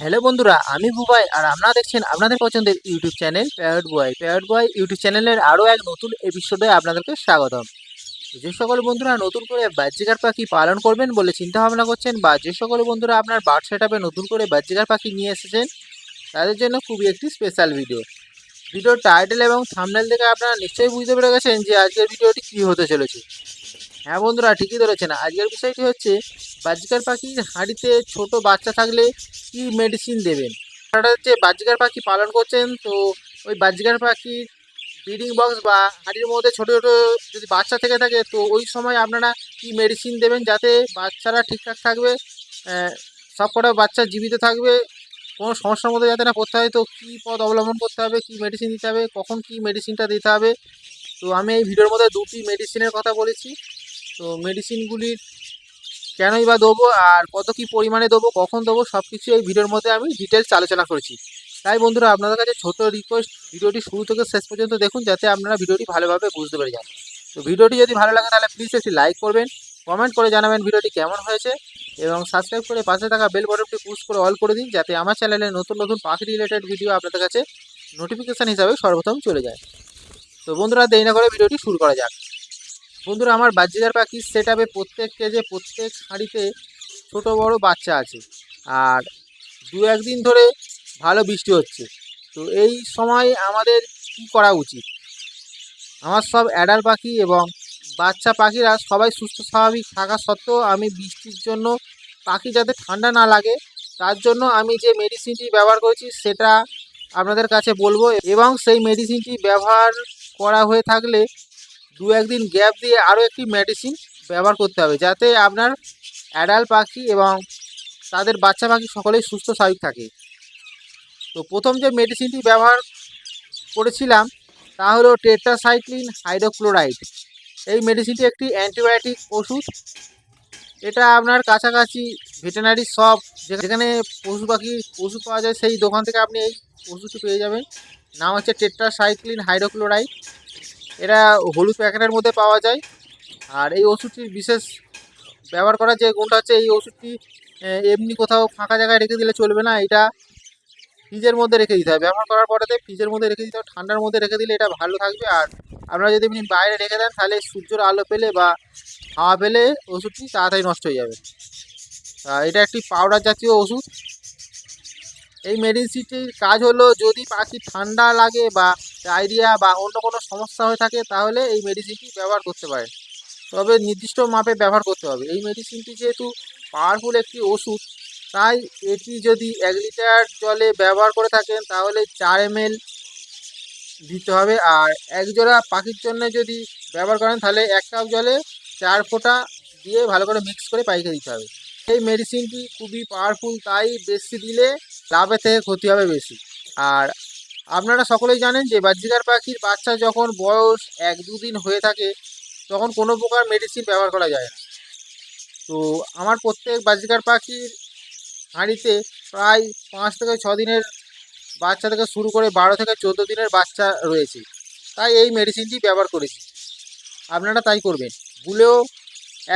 Hello বন্ধুরা, আমি বুবাই আর আপনারা দেখছেন আপনাদের পছন্দের YouTube channel parrot boy parrot boy YouTube চ্যানেলের আরও এক নতুন এপিসোডে আপনাদেরকে স্বাগতম। যে সকল বন্ধুরা নতুন করে বাহ্যিকার পাখি পালন করবেন বলে চিন্তা ভাবনা করছেন বা যে সকল বন্ধুরা আপনার বার্ড সেট নতুন করে বাহ্যিকার পাখি নিয়ে এসেছেন, তাদের জন্য খুবই একটি স্পেশাল ভিডিও ভিডিওর টাইটেল এবং থামনেল দেখে আপনারা নিশ্চয়ই বুঝতে পেরে গেছেন যে আজকের ভিডিওটি কী হতে চলেছে। হ্যাঁ বন্ধুরা, ঠিকই ধরেছেন। আজকের বিষয়টি হচ্ছে, বাজিকার পাখির হাঁড়িতে ছোট বাচ্চা থাকলে কি মেডিসিন দেবেন? আপনারা হচ্ছে, বাজিকার পাখি পালন করছেন, তো ওই বাজিকার পাখির ব্রিডিং বক্স বা হাঁড়ির মধ্যে ছোট ছোট যদি বাচ্চা থেকে থাকে, তো ওই সময় আপনারা কি মেডিসিন দেবেন যাতে বাচ্চারা ঠিকঠাক থাকবে? সব কটা বাচ্চা জীবিত থাকবে? কোনো সমস্যার মধ্যে যাতে না পড়তে হয়, তো কী পথ অবলম্বন করতে হবে? কী মেডিসিন দিতে হবে? কখন কী মেডিসিনটা দিতে হবে? তো আমি এই ভিডিওর মধ্যে দুটি মেডিসিনের কথা বলেছি। তো মেডিসিনগুলির কেনই বা দেবো আর কত কি পরিমাণে দেবো, কখন দেবো সব কিছু এই ভিডিওর মধ্যে আমি ডিটেলস আলোচনা করেছি। তাই বন্ধুরা, আপনাদের কাছে ছোট রিকোয়েস্ট ভিডিওটি শুরু থেকে শেষ পর্যন্ত দেখুন যাতে আপনারা ভিডিওটি ভালোভাবে বুঝতে পেরে যান। তো ভিডিওটি যদি ভালো লাগে, তাহলে প্লিজ একটি লাইক করবেন কমেন্ট করে জানাবেন ভিডিওটি কেমন হয়েছে, এবং সাবস্ক্রাইব করে পাশে থাকা বেল বটনটি পুশ করে অল করে দিন, যাতে আমার চ্যানেলে নতুন নতুন পাখি রিলেটেড ভিডিও আপনাদের কাছে নোটিফিকেশান হিসাবে সর্বপ্রথম চলে যায়। তো বন্ধুরা, দেরি না করে ভিডিওটি শুরু করা যাক। বন্ধুরা, আমার বাহ্যিকার পাখি সেট আপে প্রত্যেক কেজে প্রত্যেক হাঁড়িতে ছোট বড় বাচ্চা আছে। আর দু একদিন ধরে ভালো বৃষ্টি হচ্ছে। তো এই সময় আমাদের কী করা উচিত? আমার সব অ্যাডাল পাখি এবং বাচ্চা পাখিরা সবাই সুস্থ, স্বাভাবিক থাকা সত্ত্বেও আমি বৃষ্টির জন্য পাখি যাতে ঠান্ডা না লাগে, তার জন্য আমি যে মেডিসিনটি ব্যবহার করেছি সেটা আপনাদের কাছে বলব। এবং সেই মেডিসিনটি ব্যবহার করা হয়ে থাকলে দু একদিন গ্যাপ দিয়ে আরও একটি মেডিসিন ব্যবহার করতে হবে যাতে আপনার অ্যাডাল্ট পাখি এবং তাদের বাচ্চা পাখি সকলেই সুস্থ স্বাভাবিক থাকে। তো প্রথম যে মেডিসিনটি ব্যবহার করেছিলাম তা হলো টেট্রাসাইক্লিন হাইড্রোক্লোরাইড এই মেডিসিনটি একটি অ্যান্টিবায়োটিক ওষুধ। এটা আপনার কাছাকাছি ভেটেনারি শপ যেখানে পশু পাখি ওষুধ পাওয়া যায় সেই দোকান থেকে আপনি এই ওষুধটি পেয়ে যাবেন। নাম হচ্ছে টেট্রাসাইক্লিন হাইড্রোক্লোরাইড এটা হলুদ প্যাকেটের মধ্যে পাওয়া যায়। আর এই ওষুধটির বিশেষ ব্যবহার করার যে গুণটা হচ্ছে, এই ওষুধটি এমনি কোথাও ফাঁকা জায়গায় রেখে দিলে চলবে না। এটা ফ্রিজের মধ্যে রেখে দিতে হবে। ব্যবহার করার পরেতে ফ্রিজের মধ্যে রেখে দিতে হবে। ঠান্ডার মধ্যে রেখে দিলে এটা ভালো থাকবে। আর আপনারা যদি এমনি বাইরে রেখে দেন, তাহলে সূর্যের আলো পেলে বা হাওয়া পেলে ওষুধটি তাড়াতাড়ি নষ্ট হয়ে যাবে। এটা একটি পাউডার জাতীয় ওষুধ। এই মেডিসিনটির কাজ হলো যদি পাখি ঠান্ডা লাগে বা ডায়রিয়া বা অন্য কোনো সমস্যা হয়ে থাকে, তাহলে এই মেডিসিনটি ব্যবহার করতে পারে। তবে নির্দিষ্ট মাপে ব্যবহার করতে হবে। এই মেডিসিনটি যেহেতু পাওয়ারফুল একটি ওষুধ, তাই এটি যদি এক লিটার জলে ব্যবহার করে থাকেন, তাহলে চার এম দিতে হবে। আর এক জোড়া পাখির জন্য যদি ব্যবহার করেন, তাহলে এক কাপ জলে চার ফোঁটা দিয়ে ভালো করে মিক্স করে পাইকে দিতে হবে। এই মেডিসিনটি খুবই পাওয়ারফুল তাই বেশি দিলে লাভের থেকে ক্ষতি হবে বেশি। আর আপনারা সকলেই জানেন যে বাহ্যিকার পাখির বাচ্চা যখন বয়স এক দুদিন হয়ে থাকে, তখন কোনো প্রকার মেডিসিন ব্যবহার করা যায় না। তো আমার প্রত্যেক বাহ্যিকার পাখির হাঁড়িতে প্রায় পাঁচ থেকে ছ দিনের বাচ্চা থেকে শুরু করে বারো থেকে চোদ্দ দিনের বাচ্চা রয়েছে। তাই এই মেডিসিনটি ব্যবহার করেছি। আপনারা তাই করবেন। ভুলেও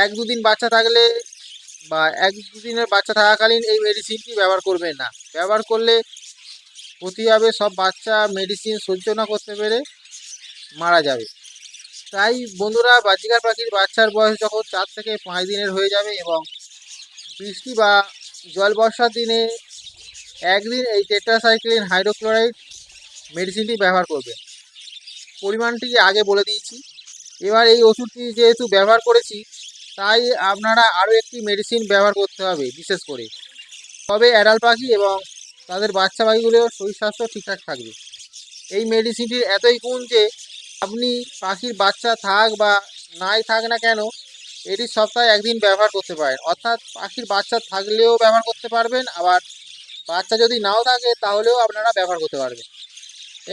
এক দুদিন বাচ্চা থাকলে বা এক দুদিনের বাচ্চা থাকাকালীন এই মেডিসিনটি ব্যবহার করবেন না। ব্যবহার করলে ক্ষতি হবে, সব বাচ্চা মেডিসিন সহ্য না করতে পেরে মারা যাবে। তাই বন্ধুরা, বাজিকার পাখির বাচ্চার বয়স যখন চার থেকে পাঁচ দিনের হয়ে যাবে এবং বৃষ্টি বা জল বর্ষার দিনে একদিন এই টেট্রাসাইক্লিন হাইড্রোক্লোরাইড মেডিসিনটি ব্যবহার করবে। পরিমাণটি আগে বলে দিয়েছি। এবার এই ওষুধটি যেহেতু ব্যবহার করেছি, তাই আপনারা আরও একটি মেডিসিন ব্যবহার করতে হবে, বিশেষ করে তবে অ্যাডাল্ট পাখি এবং তাদের বাচ্চা পাখিগুলোর শরীর স্বাস্থ্য ঠিকঠাক থাকবে। এই মেডিসিনটির এতই গুণ যে আপনি পাখির বাচ্চা থাক বা নাই থাক না কেন, এটি সপ্তাহে একদিন ব্যবহার করতে পারেন। অর্থাৎ পাখির বাচ্চা থাকলেও ব্যবহার করতে পারবেন, আবার বাচ্চা যদি নাও থাকে তাহলেও আপনারা ব্যবহার করতে পারবেন।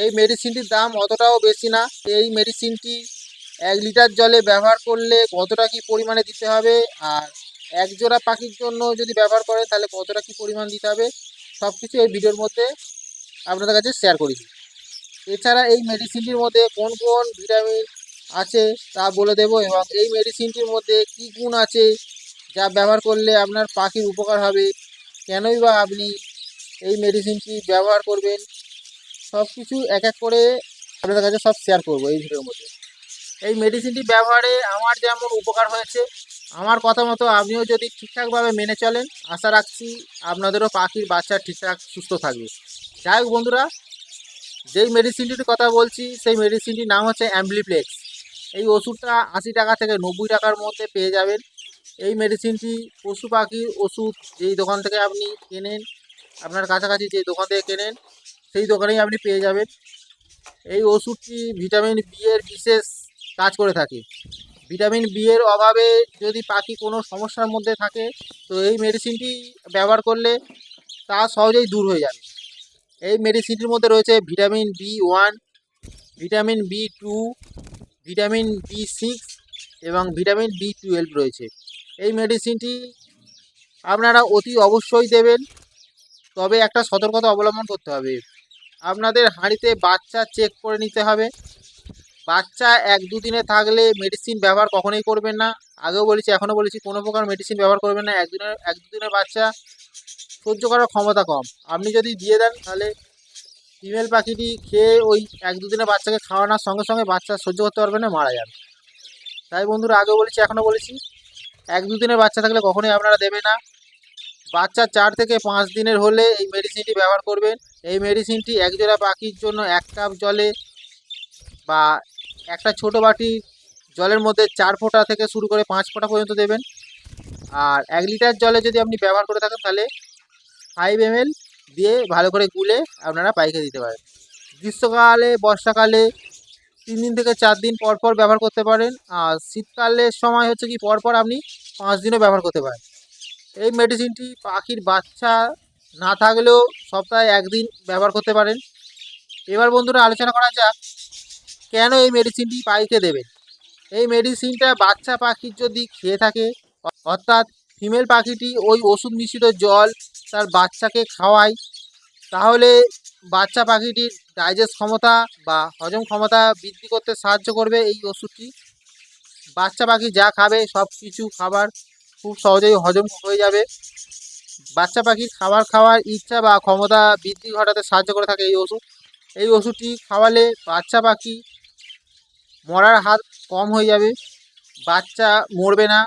এই মেডিসিনটির দাম অতটাও বেশি না। এই মেডিসিনটি এক লিটার জলে ব্যবহার করলে কতটা কি পরিমাণে দিতে হবে আর এক জোড়া পাখির জন্য যদি ব্যবহার করেন তাহলে কতটা কি পরিমাণ দিতে হবে? সব কিছু এই ভিডিওর মধ্যে আপনাদের কাছে শেয়ার করেছি এছাড়া এই মেডিসিনটির মধ্যে কোন কোন ভিটামিন আছে তা বলে দেব এবং এই মেডিসিনটির মধ্যে কী গুণ আছে যা ব্যবহার করলে আপনার পাখির উপকার হবে? কেনই বা আপনি এই মেডিসিনটি ব্যবহার করবেন? সব কিছু এক এক করে আপনাদের কাছে সব শেয়ার করব এই ভিডিওর মধ্যে। এই মেডিসিনটি ব্যবহারে আমার যেমন উপকার হয়েছে আমার কথা মতো আপনিও যদি ঠিকঠাকভাবে মেনে চলেন, আশা রাখছি আপনাদেরও পাখির বাচ্চা ঠিকঠাক, সুস্থ থাকবে। যাই হোক বন্ধুরা, যেই মেডিসিনটির কথা বলছি, সেই মেডিসিনটির নাম হচ্ছে অ্যাম্বলিপ্লেক্স এই ওষুধটা আশি টাকা থেকে নব্বই টাকার মধ্যে পেয়ে যাবেন। এই মেডিসিনটি পশু পাখির ওষুধ, যেই দোকান থেকে আপনি কেনেন, আপনার কাছাকাছি যে দোকান থেকে কেনেন, সেই দোকানেই আপনি পেয়ে যাবেন। এই ওষুধটি ভিটামিন বি এর বিশেষ কাজ করে থাকে। ভিটামিন বি এর অভাবে যদি পাখি কোনো সমস্যার মধ্যে থাকে, তো এই মেডিসিনটি ব্যবহার করলে তা সহজেই দূর হয়ে যাবে। এই মেডিসিনটির মধ্যে রয়েছে vitamin B one vitamin B two vitamin B six এবং ভিটামিন বি টুয়েলভ রয়েছে। এই মেডিসিনটি আপনারা অতি অবশ্যই দেবেন, তবে একটা সতর্কতা অবলম্বন করতে হবে। আপনাদের হাঁড়িতে বাচ্চা চেক করে নিতে হবে। বাচ্চা এক দুদিনে থাকলে মেডিসিন ব্যবহার কখনোই করবেন না। আগেও বলেছি, এখনও বলেছি, কোনো প্রকার মেডিসিন ব্যবহার করবেন না। একদিনের এক দুদিনের বাচ্চা সহ্য করার ক্ষমতা কম। আপনি যদি দিয়ে দেন, তাহলে ফিমেল পাখিটি খেয়ে ওই এক দুদিনের বাচ্চাকে খাওয়ানোর সঙ্গে সঙ্গে বাচ্চা সহ্য করতে পারবে না, মারা যাবে। তাই বন্ধুরা, আগেও বলেছি, এখনও বলেছি, এক দুদিনের বাচ্চা থাকলে কখনোই আপনারা দেবে না। বাচ্চা চার থেকে পাঁচ দিনের হলে এই মেডিসিনটি ব্যবহার করবেন। এই মেডিসিনটি একজোড়া পাখির জন্য এক কাপ জলে বা একটা ছোট বাটি জলের মধ্যে চার ফোঁটা থেকে শুরু করে পাঁচ ফোঁটা পর্যন্ত দেবেন। আর এক লিটার জলে যদি আপনি ব্যবহার করে থাকেন, তাহলে ফাইভ এম দিয়ে ভালো করে গুলে আপনারা পাইকে দিতে পারেন। গ্রীষ্মকালে, বর্ষাকালে তিন দিন থেকে চার দিন পর পর ব্যবহার করতে পারেন। আর শীতকালের সময় হচ্ছে কি, পর পর আপনি পাঁচ দিনও ব্যবহার করতে পারেন। এই মেডিসিনটি পাখির বাচ্চা না থাকলেও সপ্তাহে একদিন ব্যবহার করতে পারেন। এবার বন্ধুরা আলোচনা করা যাক কেন এই মেডিসিনটি পাইকে দেবেন? এই মেডিসিনটা বাচ্চা পাখির যদি খেয়ে থাকে, অর্থাৎ ফিমেল পাখিটি ওই ওষুধ মিশ্রিত জল তার বাচ্চাকে খাওয়ায়, তাহলে বাচ্চা পাখিটির ডাইজেস্ট ক্ষমতা বা হজম ক্ষমতা বৃদ্ধি করতে সাহায্য করবে এই ওষুধটি। বাচ্চা পাখি যা খাবে সব কিছু খাবার খুব সহজেই হজম হয়ে যাবে। বাচ্চা পাখির খাবার খাওয়ার ইচ্ছা বা ক্ষমতা বৃদ্ধি ঘটাতে সাহায্য করে থাকে এই ওষুধ। এই ওষুধটি খাওয়ালে বাচ্চা পাখি মরার হাত কম হয়ে যাবে। বাচ্চা মরবে না।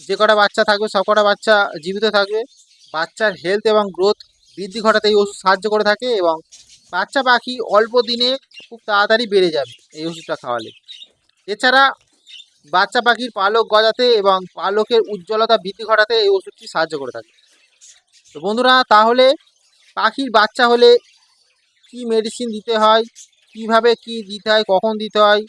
যে কটা বাচ্চা থাকবে, সব কটা বাচ্চা জীবিত থাকবে। বাচ্চার হেলথ এবং গ্রোথ বৃদ্ধি ঘটাতে এই ওষুধ সাহায্য করে থাকে এবং বাচ্চা পাখি অল্প দিনে খুব তাড়াতাড়ি বেড়ে যাবে এই ওষুধটা খাওয়ালে। এছাড়া বাচ্চা পাখির পালক গজাতে এবং পালকের উজ্জ্বলতা বৃদ্ধি ঘটাতে এই ওষুধটি সাহায্য করে থাকে। তো বন্ধুরা, তাহলে পাখির বাচ্চা হলে কি মেডিসিন দিতে হয়? কীভাবে কি দিতে হয়? কখন দিতে হয়?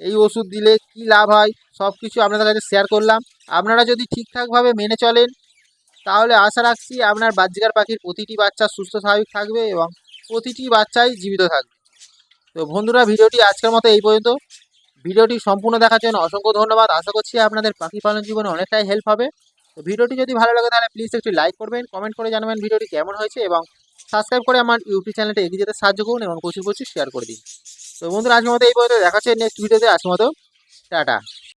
এই ওষুধ দিলে কি লাভ হয়? সব কিছু আপনাদের কাছে শেয়ার করলাম। আপনারা যদি ঠিকঠাকভাবে মেনে চলেন, তাহলে আশা রাখছি আপনার বাহ্যিকার পাখির প্রতিটি বাচ্চা সুস্থ, স্বাভাবিক থাকবে এবং প্রতিটি বাচ্চাই জীবিত থাকবে। তো বন্ধুরা, ভিডিওটি আজকের মতো এই পর্যন্ত। ভিডিওটি সম্পূর্ণ দেখার জন্য অসংখ্য ধন্যবাদ। আশা করছি আপনাদের পাখি পালন জীবনে অনেকটাই হেল্প হবে। তো ভিডিওটি যদি ভালো লাগে, তাহলে প্লিজ একটি লাইক করবেন কমেন্ট করে জানাবেন ভিডিওটি কেমন হয়েছে এবং সাবস্ক্রাইব করে আমার ইউটিউব চ্যানেলটা এগিয়ে যেতে সাহায্য করুন এবং প্রচুর প্রচুর শেয়ার করে দিন। তো বন্ধুরা আজকের মতো এই পর্যন্ত। দেখা হচ্ছে নেক্সট ভিডিওতে আজকের মতো টাটা।